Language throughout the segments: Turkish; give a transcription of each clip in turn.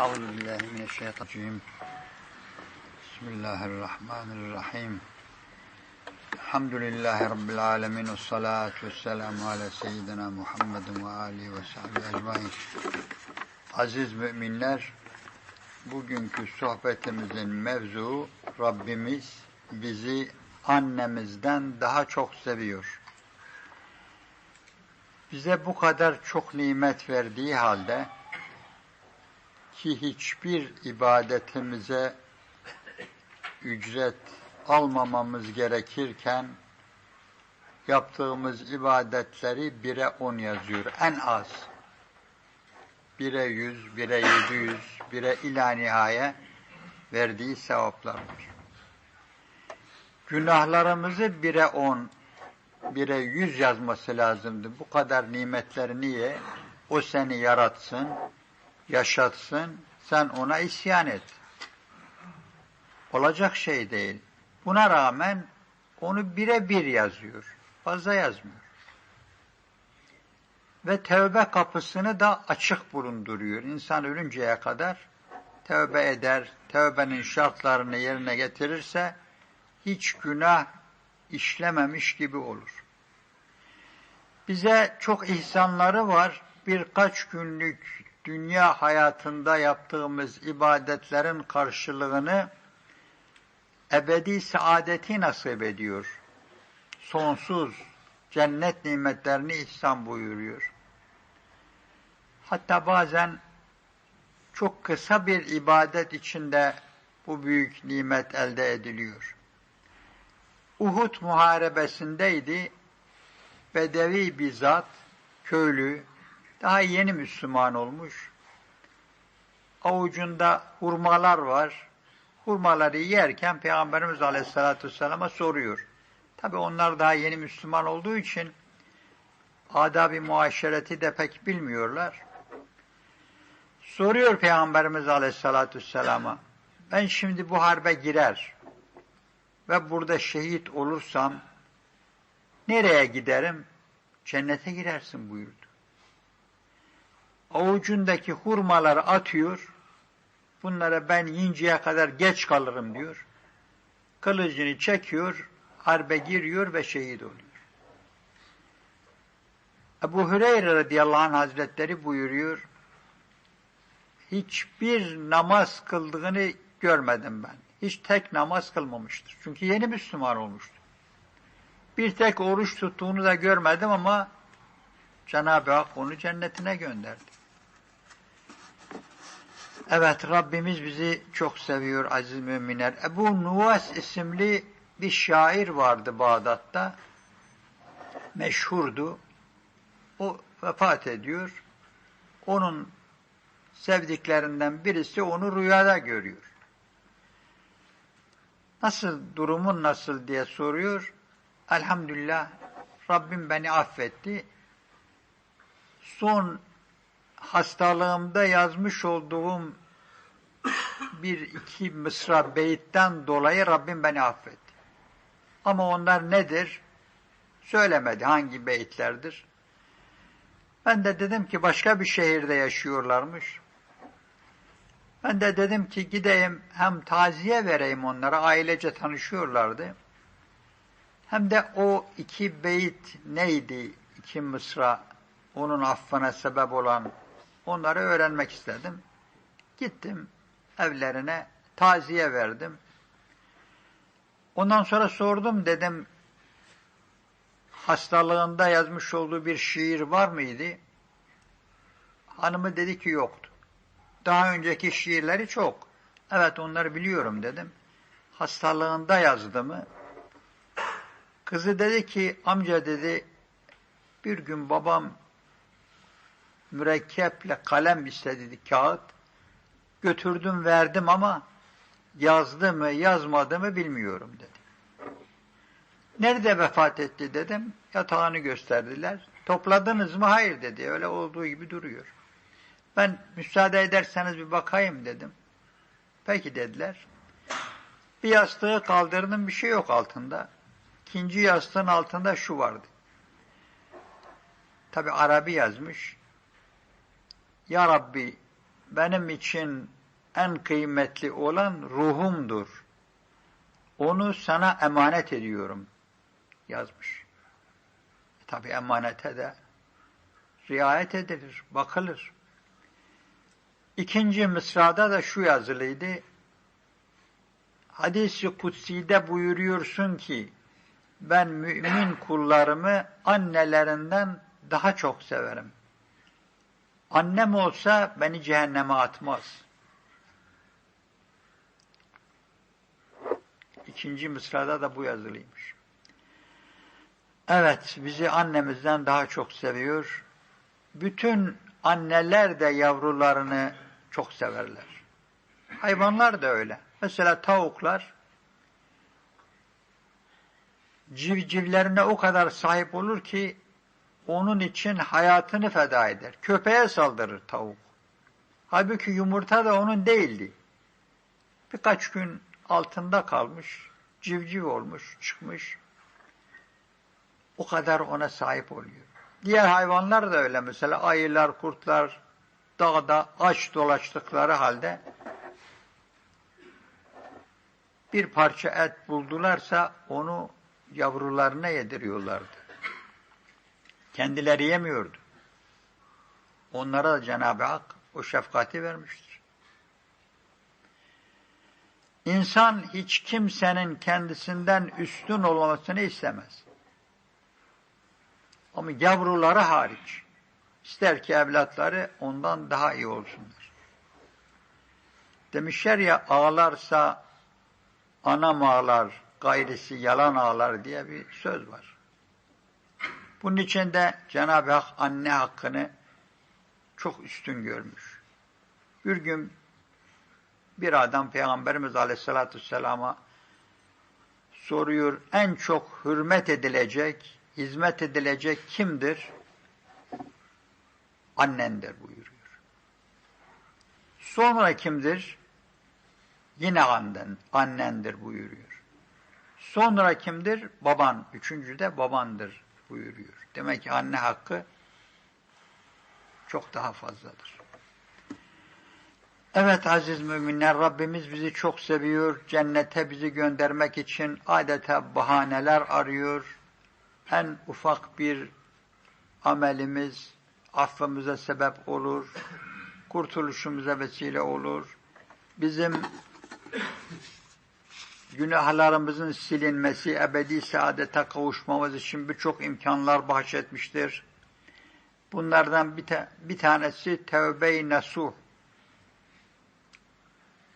Euzu billahi mineşşeytanirracim. Bismillahirrahmanirrahim. Elhamdülillahi rabbil alamin ve salatu vesselamu ala seyyidina Muhammedin ve alihi ve sahbihi ecmaîn. Aziz müminler, bugünkü sohbetimizin mevzuu Rabbimiz bizi annemizden daha çok seviyor. Bize bu kadar çok nimet verdiği halde ki hiçbir ibadetimize ücret almamamız gerekirken yaptığımız ibadetleri bire on yazıyor. En az. Bire yüz, bire yedi yüz, bire ila nihaye verdiği sevaplar var. Günahlarımızı bire on, bire yüz yazması lazımdı. Bu kadar nimetler niye? O seni yaratsın, yaşatsın, sen ona isyan et. Olacak şey değil. Buna rağmen onu bire bir yazıyor. Fazla yazmıyor. Ve tövbe kapısını da açık bulunduruyor. İnsan ölünceye kadar tövbe eder, tövbenin şartlarını yerine getirirse hiç günah işlememiş gibi olur. Bize çok ihsanları var. Birkaç günlük dünya hayatında yaptığımız ibadetlerin karşılığını ebedi saadeti nasip ediyor. Sonsuz cennet nimetlerini ihsan buyuruyor. Hatta bazen çok kısa bir ibadet içinde bu büyük nimet elde ediliyor. Uhud muharebesindeydi. Bedevi bir zat, köylü, daha yeni Müslüman olmuş. Avucunda hurmalar var. Hurmaları yerken Peygamberimiz Aleyhisselatü Vesselam'a soruyor. Tabi onlar daha yeni Müslüman olduğu için adab-ı muaşereti de pek bilmiyorlar. Soruyor Peygamberimiz Aleyhisselatü Vesselam'a. Ben şimdi bu harbe girer ve burada şehit olursam nereye giderim? Cennete girersin buyurdu avucundaki hurmaları atıyor. Bunlara ben yinceye kadar geç kalırım diyor. Kılıcını çekiyor, harbe giriyor ve şehit oluyor. Ebu Hüreyre radıyallahu anh hazretleri buyuruyor. Hiçbir namaz kıldığını görmedim ben. Hiç tek namaz kılmamıştır. Çünkü yeni Müslüman olmuştu. Bir tek oruç tuttuğunu da görmedim ama Cenab-ı Hak onu cennetine gönderdi. Evet Rabbimiz bizi çok seviyor aziz müminler. Ebu Nuvas isimli bir şair vardı Bağdat'ta. Meşhurdu. O vefat ediyor. Onun sevdiklerinden birisi onu rüyada görüyor. Nasıl, durumun nasıl diye soruyor. Elhamdülillah Rabbim beni affetti. Son hastalığımda yazmış olduğum bir iki mısra beyitten dolayı Rabbim beni affetti. Ama onlar nedir? Söylemedi hangi beyitlerdir. Ben de dedim ki başka bir şehirde yaşıyorlarmış. Ben de dedim ki gideyim hem taziye vereyim onlara. Ailece tanışıyorlardı. Hem de o iki beyit neydi? iki mısra onun affına sebep olan Onları öğrenmek istedim. Gittim evlerine, taziye verdim. Ondan sonra sordum dedim, hastalığında yazmış olduğu bir şiir var mıydı? Hanımı dedi ki yoktu. Daha önceki şiirleri çok. Evet onları biliyorum dedim. Hastalığında yazdı mı? Kızı dedi ki amca dedi bir gün babam mürekkeple kalem istedi kağıt. Götürdüm verdim ama yazdı mı yazmadı mı bilmiyorum dedi. Nerede vefat etti dedim. Yatağını gösterdiler. Topladınız mı? Hayır dedi. Öyle olduğu gibi duruyor. Ben müsaade ederseniz bir bakayım dedim. Peki dediler. Bir yastığı kaldırdım bir şey yok altında. İkinci yastığın altında şu vardı. Tabi Arabi yazmış. Ya Rabbi benim için en kıymetli olan ruhumdur. Onu sana emanet ediyorum yazmış. Tabi emanete de riayet edilir, bakılır. İkinci mısrada da şu yazılıydı. Hadis-i Kutsi'de buyuruyorsun ki ben mümin kullarımı annelerinden daha çok severim. Annem olsa beni cehenneme atmaz. İkinci mısrada da bu yazılıymış. Evet, bizi annemizden daha çok seviyor. Bütün anneler de yavrularını çok severler. Hayvanlar da öyle. Mesela tavuklar civcivlerine o kadar sahip olur ki onun için hayatını feda eder. Köpeğe saldırır tavuk. Halbuki yumurta da onun değildi. Birkaç gün altında kalmış, civciv olmuş, çıkmış. O kadar ona sahip oluyor. Diğer hayvanlar da öyle. Mesela ayılar, kurtlar dağda aç dolaştıkları halde bir parça et buldularsa onu yavrularına yediriyorlardı. Kendileri yemiyordu. Onlara da Cenab-ı Hak o şefkati vermiştir. İnsan hiç kimsenin kendisinden üstün olmasını istemez. Ama yavruları hariç ister ki evlatları ondan daha iyi olsunlar. Demişler ya ağlarsa anam ağlar, gayrisi yalan ağlar diye bir söz var. Bunun için de Cenab-ı Hak anne hakkını çok üstün görmüş. Bir gün bir adam Peygamberimiz Aleyhisselatü Vesselam'a soruyor, en çok hürmet edilecek, hizmet edilecek kimdir? Annendir buyuruyor. Sonra kimdir? Yine annen, annendir buyuruyor. Sonra kimdir? Baban. Üçüncü de babandır buyuruyor. Demek ki anne hakkı çok daha fazladır. Evet aziz müminler Rabbimiz bizi çok seviyor. Cennete bizi göndermek için adeta bahaneler arıyor. En ufak bir amelimiz affımıza sebep olur. Kurtuluşumuza vesile olur. Bizim günahlarımızın silinmesi, ebedi saadete kavuşmamız için birçok imkanlar bahşetmiştir. Bunlardan bir, ta bir tanesi tevbe-i nasuh.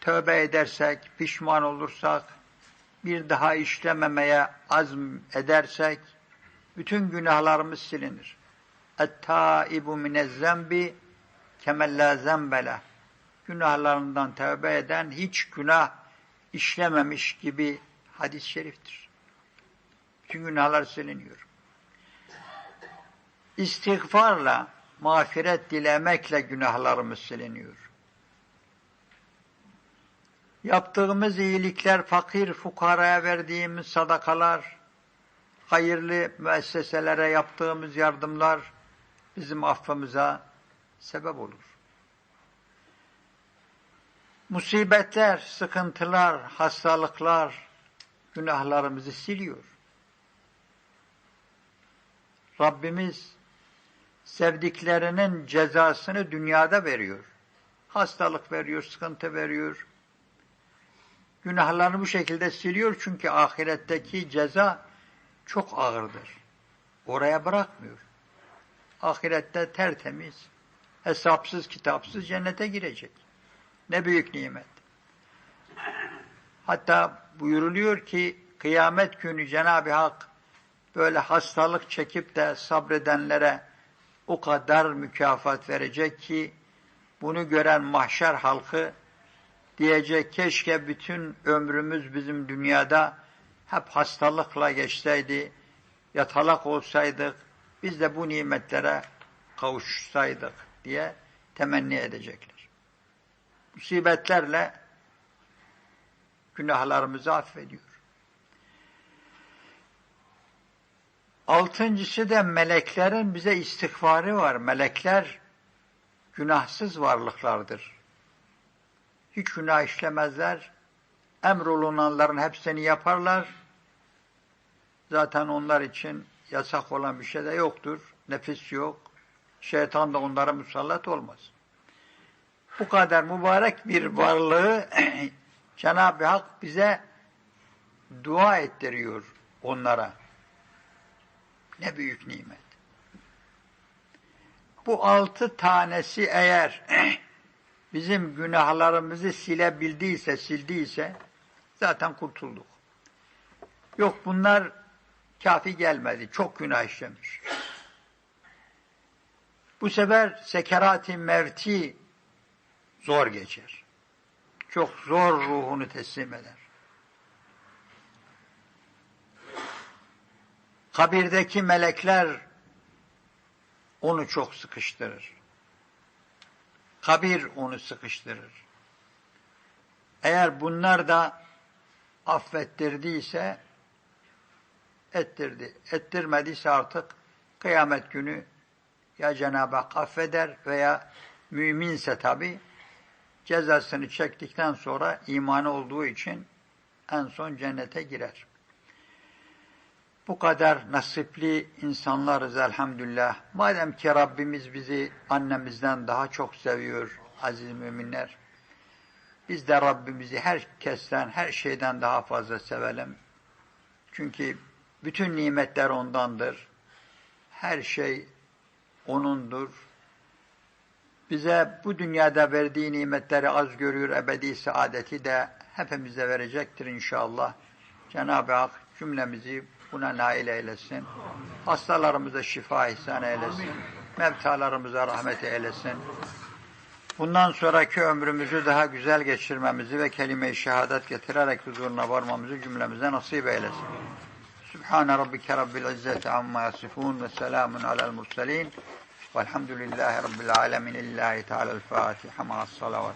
Tövbe edersek, pişman olursak, bir daha işlememeye azm edersek, bütün günahlarımız silinir. Et-taibu minez-zembi kemellâ zembele. Günahlarından tövbe eden hiç günah işlememiş gibi hadis-i şeriftir. Bütün günahlar siliniyor. İstiğfarla, mağfiret dilemekle günahlarımız siliniyor. Yaptığımız iyilikler, fakir fukaraya verdiğimiz sadakalar, hayırlı müesseselere yaptığımız yardımlar bizim affımıza sebep olur. Musibetler, sıkıntılar, hastalıklar günahlarımızı siliyor. Rabbimiz sevdiklerinin cezasını dünyada veriyor. Hastalık veriyor, sıkıntı veriyor. Günahlarını bu şekilde siliyor çünkü ahiretteki ceza çok ağırdır. Oraya bırakmıyor. Ahirette tertemiz, hesapsız kitapsız cennete girecek. Ne büyük nimet. Hatta buyuruluyor ki kıyamet günü Cenab-ı Hak böyle hastalık çekip de sabredenlere o kadar mükafat verecek ki bunu gören mahşer halkı diyecek keşke bütün ömrümüz bizim dünyada hep hastalıkla geçseydi, yatalak olsaydık, biz de bu nimetlere kavuşsaydık diye temenni edecekler. Musibetlerle günahlarımızı affediyor. Altıncısı da meleklerin bize istiğfarı var. Melekler günahsız varlıklardır. Hiç günah işlemezler. Emrolunanların hepsini yaparlar. Zaten onlar için yasak olan bir şey de yoktur. Nefis yok. Şeytan da onlara musallat olmaz. Bu kadar mübarek bir varlığı Cenab-ı Hak bize dua ettiriyor onlara. Ne büyük nimet. Bu altı tanesi eğer bizim günahlarımızı silebildiyse, sildiyse zaten kurtulduk. Yok bunlar kafi gelmedi. Çok günah işlemiş. Bu sefer sekerati mevti zor geçer. Çok zor ruhunu teslim eder. Kabirdeki melekler onu çok sıkıştırır. Kabir onu sıkıştırır. Eğer bunlar da affettirdiyse ettirdi. Ettirmediyse artık kıyamet günü ya Cenab-ı Hak affeder veya müminse tabi cezasını çektikten sonra imanı olduğu için en son cennete girer. Bu kadar nasipli insanlarız elhamdülillah. Madem ki Rabbimiz bizi annemizden daha çok seviyor aziz müminler. Biz de Rabbimizi herkesten, her şeyden daha fazla sevelim. Çünkü bütün nimetler ondandır. Her şey O'nundur. Bize bu dünyada verdiği nimetleri az görüyor, ebedi saadeti de hepimize verecektir inşallah. Cenab-ı Hak cümlemizi buna nail eylesin. Hastalarımıza şifa ihsan eylesin. Mevtalarımıza rahmet eylesin. Bundan sonraki ömrümüzü daha güzel geçirmemizi ve kelime-i şehadet getirerek huzuruna varmamızı cümlemize nasip eylesin. Sübhane Rabbike Rabbil İzzeti Amma Yasifun ve selamun alel murselin والحمد لله رب العالمين الله تعالى الفاتحة مع الصلوات.